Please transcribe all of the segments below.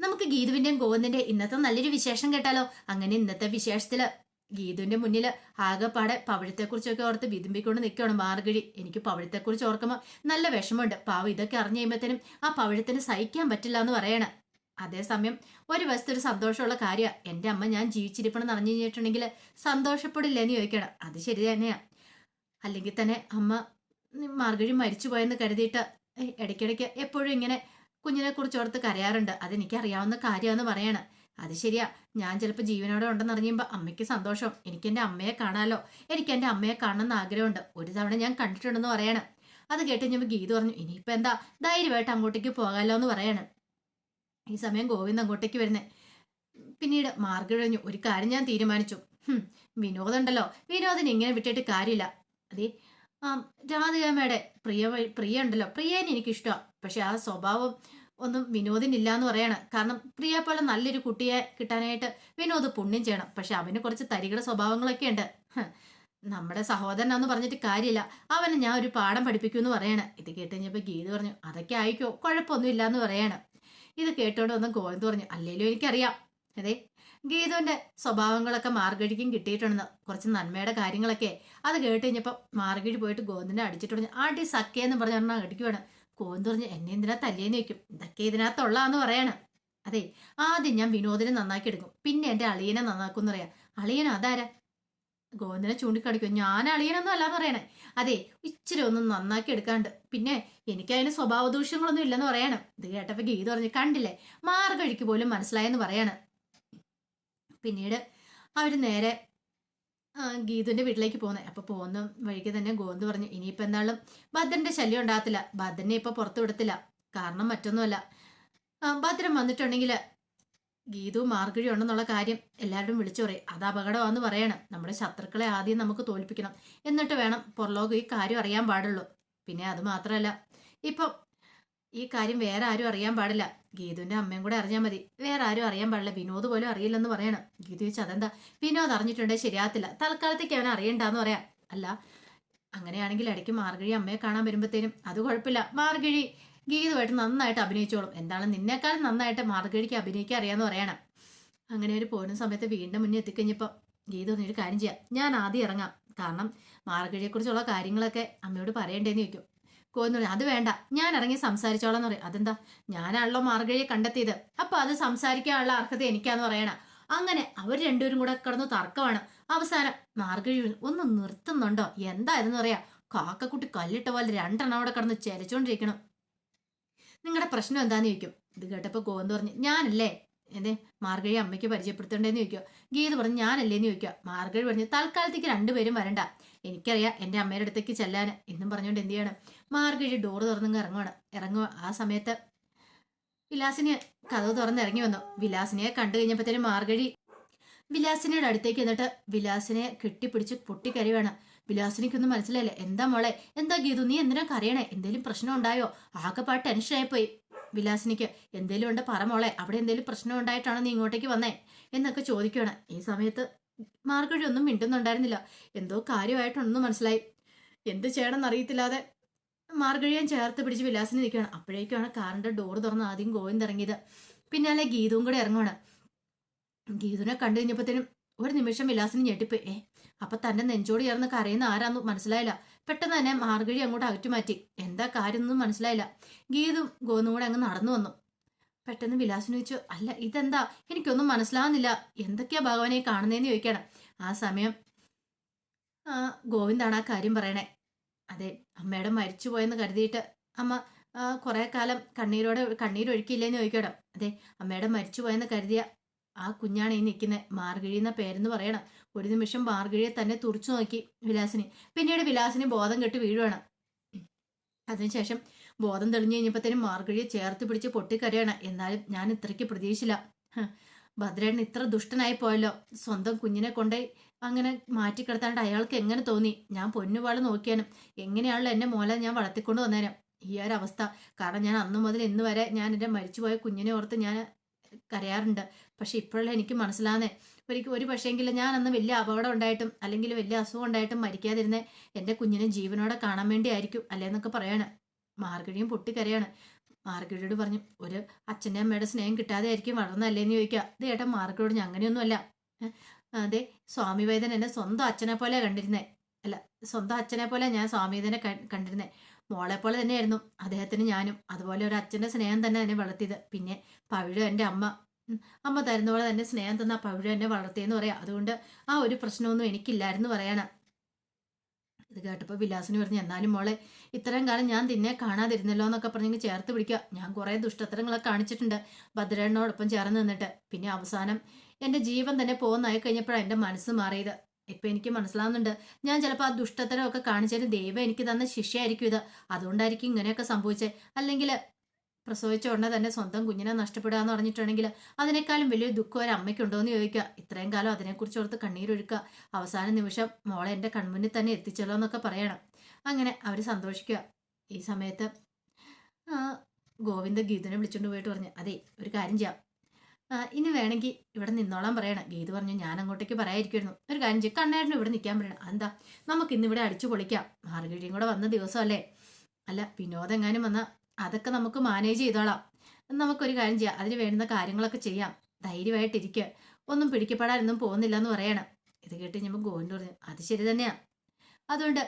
നമുക്ക് ഗീതുവിന്റെയും ഗോവിന്ദിന്റെ ഇന്നത്തെ നല്ലൊരു വിശേഷം കേട്ടാലോ? അങ്ങനെ ഇന്നത്തെ വിശേഷത്തിൽ ഗീതുവിന്റെ മുന്നിൽ ആകെപ്പാടെ പവിഴത്തെക്കുറിച്ചൊക്കെ ഓർത്ത് വിതുമ്പിക്കൊണ്ട് നിൽക്കുകയാണ് മാർഗഴി. എനിക്ക് പവിഴത്തെക്കുറിച്ച് ഓർക്കുമ്പോൾ നല്ല വിഷമമുണ്ട്. പാവം ഇതൊക്കെ അറിഞ്ഞു കഴിയുമ്പോഴത്തേനും ആ പവിഴത്തിന് സഹിക്കാൻ പറ്റില്ല എന്ന് പറയണ. അതേസമയം ഒരു വശത്ത് ഒരു സന്തോഷമുള്ള കാര്യമാണ് എന്റെ അമ്മ ഞാൻ ജീവിച്ചിരിപ്പണെന്ന് അറിഞ്ഞു കഴിഞ്ഞിട്ടുണ്ടെങ്കിൽ സന്തോഷപ്പെടില്ല എന്ന് ചോദിക്കണം. അത് ശരി തന്നെയാ. അല്ലെങ്കിൽ തന്നെ അമ്മ മാർഗഴി മരിച്ചു പോയെന്ന് കരുതിയിട്ട് ഇടയ്ക്കിടയ്ക്ക് എപ്പോഴും ഇങ്ങനെ കുഞ്ഞിനെ കുറിച്ച് ഓർത്ത് കരയാറുണ്ട്. അതെനിക്ക് അറിയാവുന്ന കാര്യമാണെന്ന് പറയാണ്. അത് ശരിയാ. ഞാൻ ചിലപ്പോൾ ജീവനോടെ ഉണ്ടെന്ന് അറിയുമ്പോൾ അമ്മയ്ക്ക് സന്തോഷം. എനിക്ക് എന്റെ അമ്മയെ കാണാലോ? എനിക്ക് എന്റെ അമ്മയെ കാണണമെന്ന് ആഗ്രഹമുണ്ട്. ഒരു തവണ ഞാൻ കണ്ടിട്ടുണ്ടെന്ന് പറയാണ്. അത് കേട്ട് കഴിഞ്ഞപ്പോൾ ഗീത പറഞ്ഞു ഇനിയിപ്പോൾ എന്താ? ധൈര്യമായിട്ട് അങ്ങോട്ടേക്ക് പോകാമല്ലോ എന്ന് പറയാണ്. ഈ സമയം ഗോവിന്ദ് അങ്ങോട്ടേക്ക് വരുന്നേ. പിന്നീട് മാർഗ് കഴിഞ്ഞു ഒരു കാര്യം ഞാൻ തീരുമാനിച്ചു. ഹും, വിനോദ് ഉണ്ടല്ലോ. വിനോദിനെ ഇങ്ങനെ വിട്ടിട്ട് കാര്യമില്ല. അതെ രാധികാമ്മയുടെ പ്രിയ പ്രിയ ഉണ്ടല്ലോ. പ്രിയേനെ എനിക്കിഷ്ടമാണ് പക്ഷെ ആ സ്വഭാവം ഒന്നും വിനോദിനില്ല എന്ന് പറയാണ്. കാരണം പ്രിയ പോലെ നല്ലൊരു കുട്ടിയെ കിട്ടാനായിട്ട് വിനോദ് പുണ്യം ചെയ്യണം. പക്ഷെ അവന് കുറച്ച് തരികട സ്വഭാവങ്ങളൊക്കെ ഉണ്ട്. നമ്മുടെ സഹോദരനാന്ന് പറഞ്ഞിട്ട് കാര്യമില്ല. അവനെ ഞാൻ ഒരു പാഠം പഠിപ്പിക്കൂ എന്ന് പറയാണ്. ഇത് കേട്ട് കഴിഞ്ഞപ്പോൾ ഗീത് പറഞ്ഞു അതൊക്കെ ആയിക്കോ കുഴപ്പമൊന്നുമില്ല എന്ന് പറയാണ്. ഇത് കേട്ടോണ്ട് വന്ന് ഗോവിന്ദ് പറഞ്ഞു അല്ലേലും എനിക്കറിയാം. അതെ. ഗീതുവിന്റെ സ്വഭാവങ്ങളൊക്കെ മാർഗഴിക്കും കിട്ടിയിട്ടുണ്ടെന്ന് കുറച്ച് നന്മയുടെ കാര്യങ്ങളൊക്കെ. അത് കേട്ട് കഴിഞ്ഞപ്പോൾ മാർഗഴി പോയിട്ട് ഗോവിന്ദിനെ അടിച്ചിട്ട് പറഞ്ഞു ആട്ടി സക്കേന്ന് പറഞ്ഞ പറഞ്ഞാൽ അടിക്കുവാണ്. ഗോവിന്ദ് പറഞ്ഞു എന്നെ എന്തിനാ തല്ലിയെന്ന് വെക്കും ഇതൊക്കെ ഇതിനകത്തുള്ളതെന്ന് പറയണം. അതെ ആദ്യം ഞാൻ വിനോദിനെ നന്നാക്കി എടുക്കും. പിന്നെ എന്റെ അളിയനെ നന്നാക്കും പറയാം. അളിയൻ അതാരാ? ഗോവിന്ദനെ ചൂണ്ടിക്കാണിക്കും. ഞാൻ അളിയനൊന്നും അല്ലാന്ന് പറയണേ. അതെ ഇച്ചിരി ഒന്ന് നന്നാക്കി എടുക്കാണ്ട്. പിന്നെ എനിക്ക് അതിന് സ്വഭാവ ദൂഷ്യങ്ങളൊന്നും ഇല്ലെന്ന് പറയണം. ഇത് കേട്ടപ്പോൾ ഗീത പറഞ്ഞു കണ്ടില്ലേ? മാർഗഴിക്ക് പോലും മനസ്സിലായെന്ന് പറയാണ്. പിന്നീട് അവർ നേരെ ആ, ഗീതുവിന്റെ വീട്ടിലേക്ക് പോകുന്നത് അപ്പൊ പോകുന്ന വഴിക്ക് തന്നെ ഗോന്ത് പറഞ്ഞു ഇനിയിപ്പോ എന്നാളും ഭദ്രന്റെ ശല്യം ഉണ്ടാകത്തില്ല. ഭദ്രനെ ഇപ്പൊ പുറത്തു വിടത്തില്ല. കാരണം മറ്റൊന്നുമല്ല. ഭദ്രം വന്നിട്ടുണ്ടെങ്കിൽ ഗീതു മാർഗഴി ഉണ്ടെന്നുള്ള കാര്യം എല്ലാവരും വിളിച്ചു പറയും. അത് അപകടമാണെന്ന് പറയണം. നമ്മുടെ ശത്രുക്കളെ ആദ്യം നമുക്ക് തോൽപ്പിക്കണം. എന്നിട്ട് വേണം പുറലോകം ഈ കാര്യം അറിയാൻ പാടുള്ളൂ. പിന്നെ അത് മാത്രമല്ല ഇപ്പം ഈ കാര്യം വേറെ ആരും അറിയാൻ പാടില്ല. ഗീതുവിന്റെ അമ്മയും കൂടെ അറിഞ്ഞാൽ മതി. വേറെ ആരും അറിയാൻ പാടില്ല. വിനോദ് പോലും അറിയില്ലെന്ന് പറയണം. ഗീതു ചോദിച്ചു അതെന്താ? വിനോദ് അറിഞ്ഞിട്ടുണ്ടെങ്കിൽ ശരിയാകത്തില്ല. തൽക്കാലത്തേക്ക് അവൻ അറിയണ്ടെന്ന് പറയാം. അല്ല അങ്ങനെയാണെങ്കിൽ ഇടയ്ക്ക് മാർഗഴി അമ്മയെ കാണാൻ വരുമ്പോഴത്തേനും അത് കുഴപ്പമില്ല. മാർഗഴി ഗീതുമായിട്ട് നന്നായിട്ട് അഭിനയിച്ചോളും. എന്താണ് നിന്നേക്കാളും നന്നായിട്ട് മാർഗഴിക്ക് അഭിനയിക്കാൻ അറിയാന്ന് പറയണം. അങ്ങനെ ഒരു പോകുന്ന സമയത്ത് വീണ്ടും മുന്നേ എത്തിക്കഴിഞ്ഞപ്പോൾ ഗീത പറഞ്ഞൊരു കാര്യം ചെയ്യാം. ഞാൻ ആദ്യം ഇറങ്ങാം. കാരണം മാർഗഴിയെക്കുറിച്ചുള്ള കാര്യങ്ങളൊക്കെ അമ്മയോട് പറയണ്ടേന്ന് ചോദിക്കും. കോന്നു പറയും അത് വേണ്ട. ഞാൻ ഇറങ്ങി സംസാരിച്ചോളാം എന്ന് പറയും. അതെന്താ? ഞാനാണല്ലോ മാർഗഴിയെ കണ്ടെത്തിയത്. അപ്പൊ അത് സംസാരിക്കാനുള്ള അർഹത എനിക്കാന്ന് പറയണ. അങ്ങനെ അവർ രണ്ടുപേരും കൂടെ കിടന്ന് തർക്കമാണ്. അവസാനം മാർഗഴി ഒന്ന് നിർത്തുന്നുണ്ടോ? എന്താ ഇതെന്ന് പറയാ കാക്കക്കുട്ടി കല്ലിട്ട പോലെ രണ്ടെണ്ണം അവിടെ കിടന്ന് ചെരച്ചോണ്ടിരിക്കണം. നിങ്ങളുടെ പ്രശ്നം എന്താന്ന് ചോദിക്കും? ഇത് കേട്ടപ്പോ ഗോവന്ത് പറഞ്ഞു ഞാനല്ലേ? എന്നെ മാർഗഴി അമ്മയ്ക്ക് പരിചയപ്പെടുത്തണ്ടേന്ന് ചോദിക്കുക ഗീത പറഞ്ഞു ഞാനല്ലേന്ന് ചോദിക്കുക മാർഗഴി പറഞ്ഞു തൽക്കാലത്തേക്ക് രണ്ടുപേരും വരണ്ട. എനിക്കറിയാം എന്റെ അമ്മയുടെ അടുത്തേക്ക് ചെല്ലാൻ എന്നും പറഞ്ഞുകൊണ്ട് എന്ത് ചെയ്യണം? മാർഗഴി ഡോറ് തുറന്നങ്ങ് ഇറങ്ങുവാണ് ഇറങ്ങുക ആ സമയത്ത് വിലാസിനെ കഥവ് തുറന്ന് ഇറങ്ങി വന്നു. വിലാസിനെ കണ്ടു കഴിഞ്ഞപ്പോഴത്തേനും മാർഗഴി വിലാസിനയുടെ അടുത്തേക്ക് എന്നിട്ട് വിലാസിനെ കെട്ടിപ്പിടിച്ച് പൊട്ടിക്കരയുവാണ്. വിലാസിനിക്കൊന്നും മനസ്സിലായില്ല. എന്താ മോളെ? എന്താ ഗീതു? നീ എന്തിനാ കരയണേ? എന്തേലും പ്രശ്നം ഉണ്ടായോ? ആകെപ്പാട് ടെൻഷനായി പോയി വിലാസിനിക്ക് എന്തേലും ഉണ്ട് പറ മോളെ. അവിടെ എന്തേലും പ്രശ്നം ഉണ്ടായിട്ടാണോ നീ ഇങ്ങോട്ടേക്ക് വന്നേ? എന്നൊക്കെ ചോദിക്കുകയാണ് ഈ സമയത്ത് മാർഗഴി ഒന്നും മിണ്ടുന്നുണ്ടായിരുന്നില്ല. എന്തോ കാര്യമായിട്ടൊന്നും മനസ്സിലായി. എന്ത് ചെയ്യണമെന്ന് അറിയത്തില്ലാതെ മാർഗഴിയെ ചേർത്ത് പിടിച്ച് വിലാസിന് നിൽക്കുകയാണ്. അപ്പോഴേക്കാണ് കാറിന്റെ ഡോർ തുറന്ന് ആദ്യം ഗോവിന്ദ് ഇറങ്ങിയത് പിന്നാലെ ഗീതവും കൂടെ ഇറങ്ങുവാണ്. ഗീതുവിനെ കണ്ടു കഴിഞ്ഞപ്പോഴത്തേനും ഒരു നിമിഷം വിലാസിന് ഞെട്ടിപ്പോയി. ഏ അപ്പൊ തന്റെ നെഞ്ചോട് ചേർന്ന് കരയുന്ന ആരാന്ന് മനസ്സിലായില്ല. പെട്ടെന്ന് തന്നെ മാർഗഴി അങ്ങോട്ട് അകറ്റി മാറ്റി. എന്താ കാര്യം ഒന്നും മനസ്സിലായില്ല. ഗീതും ഗോന്നും കൂടെ അങ്ങ് നടന്നു വന്നു. പെട്ടെന്ന് വിലാസിന് ചോദിച്ചു അല്ല ഇതെന്താ? എനിക്കൊന്നും മനസ്സിലാവുന്നില്ല. എന്തൊക്കെയാ ഭഗവാനെ കാണുന്നതെന്ന് ചോദിക്കണം ആ സമയം ഗോവിന്ദാണ് ആ കാര്യം പറയണേ. അതെ അമ്മയുടെ മരിച്ചുപോയെന്ന് കരുതിയിട്ട് അമ്മ കുറെ കാലം കണ്ണീരോടെ കണ്ണീരൊഴുക്കിയില്ലേന്ന് ചോദിക്കണം അതെ അമ്മയുടെ മരിച്ചുപോയെന്ന് കരുതിയ ആ കുഞ്ഞാണ് ഈ നിൽക്കുന്നത് മാർഗഴി എന്ന പേരെന്ന് പറയണം. ഒരു നിമിഷം മാർഗഴിയെ തന്നെ തുറച്ചു നോക്കി വിലാസിനി. പിന്നീട് വിലാസിനി ബോധം കെട്ട് വീഴുവാണ്. അതിനുശേഷം ബോധം തെളിഞ്ഞു കഴിഞ്ഞപ്പോഴത്തേനും മാർഗഴിയെ ചേർത്ത് പിടിച്ച് പൊട്ടിക്കരയാണ്. എന്നാലും ഞാൻ ഇത്രയ്ക്ക് പ്രതീക്ഷിച്ചില്ല. ഹ്, ഇത്ര ദുഷ്ടനായി പോയല്ലോ. സ്വന്തം കുഞ്ഞിനെ കൊണ്ടേ അങ്ങനെ മാറ്റിക്കിടത്താണ്ട് അയാൾക്ക് എങ്ങനെ തോന്നി? ഞാൻ പൊന്നുപാട് നോക്കിയാനും എങ്ങനെയാണല്ലോ എന്നെ മോലെ ഞാൻ വളർത്തിക്കൊണ്ട് വന്നേരം ഈ ഒരു അവസ്ഥ കാരണം ഞാൻ അന്നു മുതൽ ഇന്ന് വരെ ഞാൻ എന്റെ മരിച്ചുപോയ കുഞ്ഞിനെ ഓർത്ത് ഞാൻ കരയാറുണ്ട്. പക്ഷെ ഇപ്പോഴല്ലേ എനിക്ക് മനസ്സിലാകുന്നേ ഒരിക്കൽ ഒരു പക്ഷേങ്കിൽ ഞാൻ അന്ന് വലിയ അപകടം ഉണ്ടായിട്ടും അല്ലെങ്കിൽ വലിയ അസുഖം ഉണ്ടായിട്ടും മരിക്കാതിരുന്നേ എന്റെ കുഞ്ഞിനെ ജീവനോടെ കാണാൻ വേണ്ടിയായിരിക്കും. അല്ലേന്നൊക്കെ പറയാണ്. മാർഗഴിയും പൊട്ടിക്കരയാണ്. മാർഗഴിയോട് പറഞ്ഞു ഒരു അച്ഛന്റെ അമ്മയുടെ സ്നേഹം കിട്ടാതെ ആയിരിക്കും വളർന്നല്ലേന്ന് ചോദിക്കുക. ഇത് ഏട്ടൻ മാർഗരോട് ഞാൻ അങ്ങനെയൊന്നുമല്ല. അതെ സ്വാമി വൈദ്യൻ എന്നെ സ്വന്തം അച്ഛനെ പോലെ കണ്ടിരുന്നേ. അല്ല സ്വന്തം അച്ഛനെ പോലെ ഞാൻ സ്വാമി വൈദ്യനെ കണ്ടിരുന്നേ. മോളെ പോലെ തന്നെയായിരുന്നു അദ്ദേഹത്തിന് ഞാനും. അതുപോലെ ഒരു അച്ഛന്റെ സ്നേഹം തന്നെ എന്നെ വളർത്തിയത്. പിന്നെ പവിഴ എന്റെ അമ്മ അമ്മ തരുന്ന പോലെ തന്നെ സ്നേഹം തന്ന പവിഴ എന്നെ വളർത്തിയെന്ന് പറയാം. അതുകൊണ്ട് ആ ഒരു പ്രശ്നമൊന്നും എനിക്കില്ലായിരുന്നു പറയണ. ഇത് കേട്ടപ്പോൾ വിലാസിന് പറഞ്ഞു എന്നാലും മോളെ ഇത്രയും കാലം ഞാൻ നിന്നെ കാണാതിരുന്നല്ലോ എന്നൊക്കെ പറഞ്ഞെങ്കിൽ ചേർത്ത് പിടിക്കുക. ഞാൻ കുറേ ദുഷ്ടത്തരങ്ങളൊക്കെ കാണിച്ചിട്ടുണ്ട് ഭദ്രേണ്ണോടൊപ്പം ചേർന്ന് നിന്നിട്ട്. പിന്നെ അവസാനം എന്റെ ജീവൻ തന്നെ പോകുന്നതായി കഴിഞ്ഞപ്പോഴാണ് എന്റെ മനസ്സ് മാറിയത്. ഇപ്പം എനിക്ക് മനസ്സിലാവുന്നുണ്ട് ഞാൻ ചിലപ്പോൾ ആ ദുഷ്ടത്തരമൊക്കെ കാണിച്ചതിന് ദൈവം എനിക്ക് തന്ന ശിക്ഷയായിരിക്കും ഇത്. അതുകൊണ്ടായിരിക്കും ഇങ്ങനെയൊക്കെ സംഭവിച്ചത് അല്ലെങ്കിൽ പ്രസവിച്ച ഉടനെ തന്നെ സ്വന്തം കുഞ്ഞിനെ നഷ്ടപ്പെടുക എന്ന് പറഞ്ഞിട്ടുണ്ടെങ്കിൽ അതിനേക്കാളും വലിയ ദുഃഖം ഒരു അമ്മയ്ക്കുണ്ടോ എന്ന് ചോദിക്കുക. ഇത്രയും കാലം അതിനെക്കുറിച്ച് ഓർത്ത് കണ്ണീരൊഴുക്കുക. അവസാന നിമിഷം മോളെ എന്റെ കൺമുന്നിൽ തന്നെ എത്തിച്ചല്ലോ എന്നൊക്കെ പറയണം. അങ്ങനെ അവർ സന്തോഷിക്കുക. ഈ സമയത്ത് ഗോവിന്ദ ഗീതനെ വിളിച്ചുകൊണ്ട് പോയിട്ട് പറഞ്ഞു അതെ ഒരു കാര്യം ചെയ്യാം. ഇനി വേണമെങ്കിൽ ഇവിടെ നിന്നോളാൻ പറയണം. ഗീത് പറഞ്ഞു ഞാൻ അങ്ങോട്ടേക്ക് പറയാതിരിക്കുമായിരുന്നു ഒരു കാര്യം ചെയ്യും. കണ്ണേരനും ഇവിടെ നിൽക്കാൻ പറയണം. എന്താ നമുക്ക് ഇന്നിവിടെ അടിച്ചു പൊളിക്കാം. മാർഗഴിയും കൂടെ വന്ന ദിവസമല്ലേ? അല്ല വിനോദം എങ്ങാനും വന്നാൽ അതൊക്കെ നമുക്ക് മാനേജ് ചെയ്തോളാം. നമുക്കൊരു കാര്യം ചെയ്യാം. അതിന് വേണ്ടുന്ന കാര്യങ്ങളൊക്കെ ചെയ്യാം. ധൈര്യമായിട്ടിരിക്കുക ഒന്നും പിടിക്കപ്പെടാനൊന്നും പോകുന്നില്ല എന്ന് പറയണം. ഇത് കേട്ട് ഞാൻ ഗോവിന്ദ് പറഞ്ഞു അത് ശരി തന്നെയാ. അതുകൊണ്ട്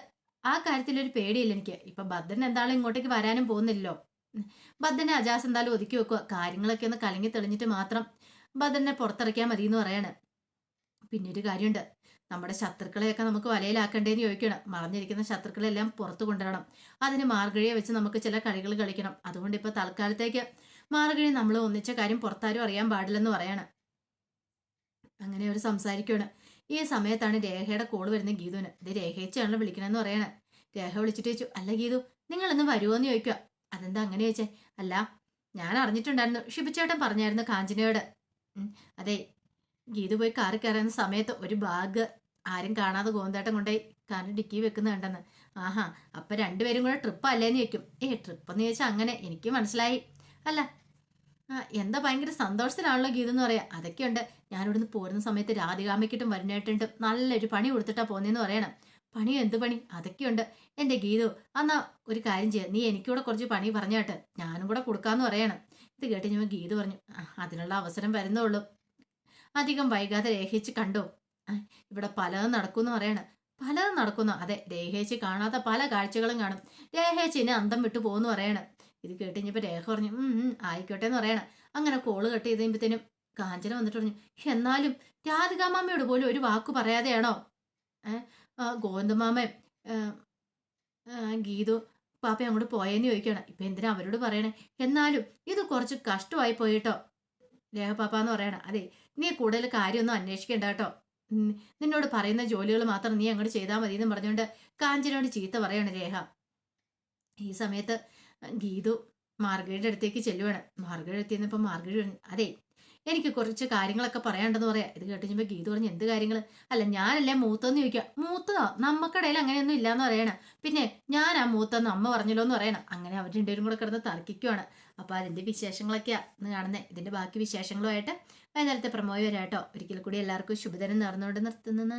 ആ കാര്യത്തിലൊരു പേടിയില്ല എനിക്ക്. ഇപ്പൊ ഭദ്രൻ എന്താളും ഇങ്ങോട്ടേക്ക് വരാനും പോകുന്നില്ലല്ലോ. ഭദ്രനെ അജാസ് എന്തായാലും ഒതുക്കി വെക്കുക. കാര്യങ്ങളൊക്കെ ഒന്ന് കലങ്ങി തെളിഞ്ഞിട്ട് മാത്രം ഭദ്രനെ പുറത്തിറക്കിയാൽ മതി എന്ന് പറയാണ്. പിന്നെ ഒരു കാര്യമുണ്ട്. നമ്മുടെ ശത്രുക്കളെയൊക്കെ നമുക്ക് വലയിലാക്കണ്ടേന്ന് ചോദിക്കണം. മറഞ്ഞിരിക്കുന്ന ശത്രുക്കളെല്ലാം പുറത്തു കൊണ്ടുവരണം. അതിന് മാർഗഴിയെ വെച്ച് നമുക്ക് ചില കളികൾ കളിക്കണം. അതുകൊണ്ട് ഇപ്പൊ തൽക്കാലത്തേക്ക് മാർഗഴി നമ്മൾ ഒന്നിച്ച കാര്യം പുറത്താരും അറിയാൻ പാടില്ലെന്ന് പറയാണ്. അങ്ങനെ അവർ സംസാരിക്കുകയാണ് ഈ സമയത്താണ് രേഖയുടെ കോൾ വരുന്ന ഗീതുവിന്. ഇത് രേഖയിച്ചാണല്ലോ വിളിക്കണമെന്ന് പറയണേ. രേഖ വിളിച്ചിട്ട് ചോദിച്ചു അല്ല ഗീതു നിങ്ങൾ ഇന്ന് വരുമോ എന്ന് ചോദിക്കുക അതെന്താ അങ്ങനെ ചോദിച്ചേ? അല്ല ഞാൻ അറിഞ്ഞിട്ടുണ്ടായിരുന്നു. ഷിബിച്ചേട്ടൻ പറഞ്ഞായിരുന്നു കാഞ്ചനയോട്. അതെ. ഗീതു പോയി കാറി കയറുന്ന സമയത്ത് ഒരു ബാഗ് ആരും കാണാതെ ഗോന്തേട്ടൻ കൊണ്ടുപോയി കാരണം ഡിക്കി വെക്കുന്ന കണ്ടെന്ന്. ആഹാ അപ്പൊ രണ്ടുപേരും കൂടെ ട്രിപ്പ് അല്ലേന്ന് ചോദിക്കും. ഏ ട്രിപ്പ് എന്ന് ചോദിച്ചാൽ അങ്ങനെ. എനിക്ക് മനസ്സിലായി. അല്ല എന്താ ഭയങ്കര സന്തോഷത്തിലാണല്ലോ ഗീത എന്ന് പറയാം. അതൊക്കെയുണ്ട്. ഞാൻ ഇവിടുന്ന് പോരുന്ന സമയത്ത് രാധികാമ്മയ്ക്കിട്ടും വരുന്നേട്ടിട്ടും നല്ലൊരു പണി കൊടുത്തിട്ടാ പോന്നേന്ന് പറയണം. പണിയോ എന്ത് പണി? അതൊക്കെയുണ്ട്. എന്റെ ഗീതു എന്നാ ഒരു കാര്യം ചെയ്യാം. നീ എനിക്കൂടെ കുറച്ച് പണി പറഞ്ഞാട്ട് ഞാനും കൂടെ കൊടുക്കാന്ന് പറയണം. ഇത് കേട്ട് ഞാൻ ഗീതു പറഞ്ഞു അതിനുള്ള അവസരം വരുന്നുള്ളൂ അധികം വൈകാതെ രേഖിച്ച് കണ്ടോ? ഇവിടെ പലതും നടക്കുമെന്ന് പറയണം. പലതും നടക്കുന്നു. അതെ രേഖേച്ചി കാണാത്ത പല കാഴ്ചകളും കാണും. രേഖേച്ചിനെ അന്തം വിട്ടു പോകുന്നു പറയണം. ഇത് കേട്ടിഞ്ഞപ്പോൾ രേഖ പറഞ്ഞു ആയിക്കോട്ടെ എന്ന് പറയണം. അങ്ങനെ കോൾ കട്ട് ചെയ്ത് കഴിയുമ്പത്തേനും കാഞ്ചന വന്നിട്ട് പറഞ്ഞു എന്നാലും രാധികാമാമയോട് പോലും ഒരു വാക്ക് പറയാതെയാണോ? ഗോവിന്ദമാമയും ഗീതു പാപ്പ അങ്ങോട്ട് പോയെന്ന് ചോദിക്കണം ഇപ്പൊ എന്തിനാ അവരോട് പറയണേ? എന്നാലും ഇത് കുറച്ച് കഷ്ടമായി പോയിട്ടോ രേഖ പാപ്പ എന്ന് പറയണം. അതെ നീ കൂടുതൽ കാര്യമൊന്നും അന്വേഷിക്കണ്ട കേട്ടോ. നിന്നോട് പറയുന്ന ജോലികൾ മാത്രം നീ അങ്ങോട്ട് ചെയ്താൽ മതി എന്ന് പറഞ്ഞുകൊണ്ട് കാഞ്ചനോട് ചീത്ത പറയാണ് രേഖ ഈ സമയത്ത് ഗീതു മാർഗയുടെ അടുത്തേക്ക് ചെല്ലുവാണ്. മാർഗയുടെ അടുത്ത് ചെന്നപ്പോൾ മാർഗയുടെ അതെ എനിക്ക് കുറച്ച് കാര്യങ്ങളൊക്കെ പറയാണ്ടെന്ന് പറയാം. ഇത് കേട്ട് കഴിഞ്ഞപ്പോൾ ഗീത പറഞ്ഞ് എന്ത് കാര്യങ്ങൾ അല്ല ഞാനല്ലേ മൂത്തെന്ന് ചോദിക്കുക. മൂത്തതോ? നമ്മക്കിടയിൽ അങ്ങനെയൊന്നും ഇല്ലാന്ന് പറയണം. പിന്നെ ഞാൻ ആ മൂത്തെന്ന് അമ്മ പറഞ്ഞല്ലോ എന്ന് പറയണം. അങ്ങനെ അവർ രണ്ടുപേരും കൂടെ കിടന്ന് തർക്കിക്കുവാണ്. അപ്പോൾ അതിന്റെ വിശേഷങ്ങളൊക്കെയാണ് ഇന്ന് കാണുന്നത് ഇതിന്റെ ബാക്കി വിശേഷങ്ങളുമായിട്ട് വൈകുന്നേരത്തെ പ്രമോയ് വരാട്ടോ. ഒരിക്കൽ കൂടി എല്ലാവർക്കും ശുഭദിനം നേർന്നുകൊണ്ട് നിർത്തുന്ന.